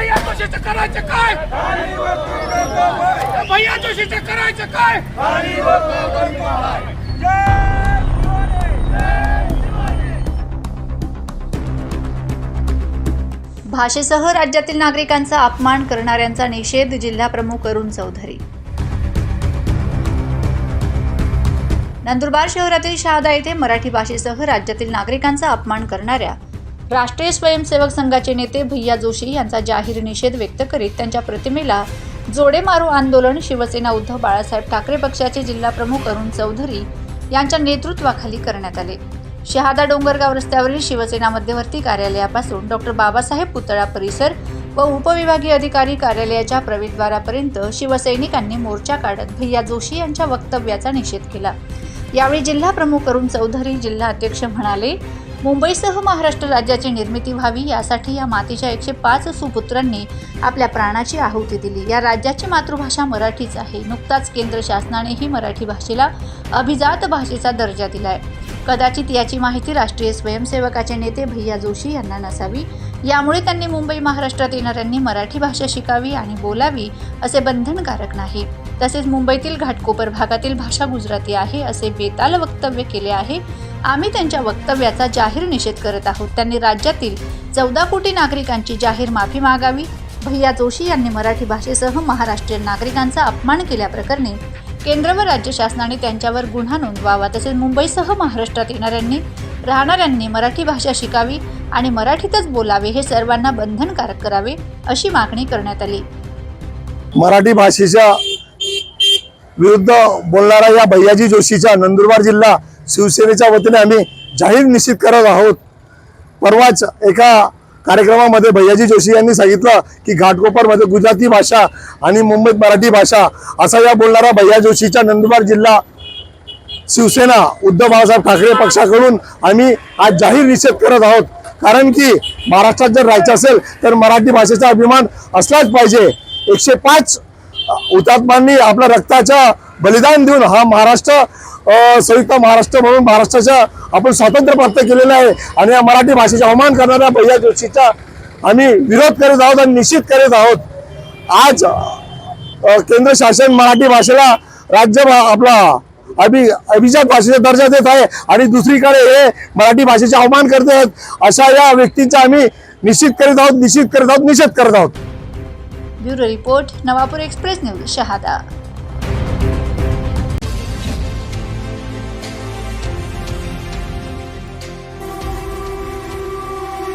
जोशीचं करायचं काय? त्या भैया जोशीचं करायचं काय? भाषेसह राज्यातील नागरिकांचा अपमान करणाऱ्यांचा निषेध जिल्हाप्रमुख अरुण चौधरी. नंदुरबार शहरातील शहादा येथे मराठी भाषेसह राज्यातील नागरिकांचा अपमान करणाऱ्या राष्ट्रीय स्वयंसेवक संघाचे नेते भैया जोशी यांचा जाहीर निषेध व्यक्त करीत त्यांच्या प्रतिमेला जोडे मारू आंदोलन शिवसेना उद्धव बाळासाहेब ठाकरे पक्षाचे जिल्हाप्रमुख अरुण चौधरी यांच्या नेतृत्वाखाली करण्यात आले. शहादा डोंगरगाव रस्त्यावरील शिवसेना मध्यवर्ती कार्यालयापासून डॉक्टर बाबासाहेब पुतळा परिसर व उपविभागीय अधिकारी कार्यालयाच्या प्रवेशद्वारापर्यंत शिवसैनिकांनी मोर्चा काढत भैया जोशी यांच्या वक्तव्याचा निषेध केला. यावेळी जिल्हा प्रमुख अरुण चौधरी जिल्हा अध्यक्ष म्हणाले मुंबईसह महाराष्ट्र राज्याची निर्मिती व्हावी यासाठी या मातीच्या एकशे पाच सुपुत्रांनी आपल्या प्राणाची आहुती दिली. या राज्याची मातृभाषा मराठीच आहे. नुकताच केंद्र शासनानेही मराठी भाषेला अभिजात भाषेचा दर्जा दिला आहे कदाचित याची माहिती राष्ट्रीय स्वयंसेवकाचे नेते भैया जोशी यांना नसावी. यामुळे त्यांनी मुंबई महाराष्ट्रात येणाऱ्यांनी मराठी भाषा शिकावी आणि बोलावी असे बंधनकारक नाही. तसेच मुंबईतील घाटकोपर भागातील भाषा गुजराती आहे असे बेताल वक्तव्य केले आहे. आम्ही त्यांच्या वक्तव्याचा जाहीर निषेध करत आहोत. त्यांनी राज्यातील चौदा कोटी नागरिकांची जाहीर माफी मागावी. भैया जोशी यांनी मराठी भाषेसह महाराष्ट्रीयन नागरिकांचा अपमान केल्याप्रकरणी केंद्र व राज्य शासनाने त्यांच्यावर गुन्हा नोंदवावा तसेच मुंबईसह महाराष्ट्रात येणाऱ्यांनी राहणाऱ्यांनी मराठी भाषा शिकावी आणि मराठीतच बोलावे हे सर्वांना बंधनकारक करावे अशी मागणी करण्यात आली. मराठी भाषेच्या विरुद्ध बोलणाऱ्या या भैयाजी जोशीच्या नंदुरबार जिल्हा शिवसेनेच्या वतीने आम्ही जाहीर निश्चित करत आहोत. परवाच एका कार्यक्रमामध्ये भैयाजी जोशी यांनी सांगितलं की घाटकोपरमध्ये गुजराती भाषा आणि मुंबईत मराठी भाषा असा या बोलणारा भैया जोशीच्या नंदुरबार जिल्हा शिवसेना उद्धव बाळासाहेब ठाकरे पक्षाकडून आम्ही आज जाहीर निषेध करत आहोत. कारण की महाराष्ट्रात जर राहायचं असेल तर मराठी भाषेचा अभिमान असलाच पाहिजे. एकशे पाच हुतात्मांनी आपल्या रक्ताचं बलिदान देऊन हा महाराष्ट्र संयुक्त महाराष्ट्र म्हणून महाराष्ट्राच्या आपण स्वातंत्र्य प्राप्त केलेलं आहे आणि या मराठी भाषेचा अवमान करणाऱ्या भैया जोशीचा आम्ही विरोध करत आहोत आणि निश्चित करत आहोत. आज केंद्र शासन मराठी भाषेला राज्य आपला अभि अभिजात भाषेचा दर्जा देत आहे आणि दुसरीकडे हे मराठी भाषेचा अवमान करत आहेत अशा या व्यक्तींचा आम्ही निश्चित करीत आहोत निश्चित करत आहोत निषेध करत आहोत. Bureau report Navapur Express News Shahada.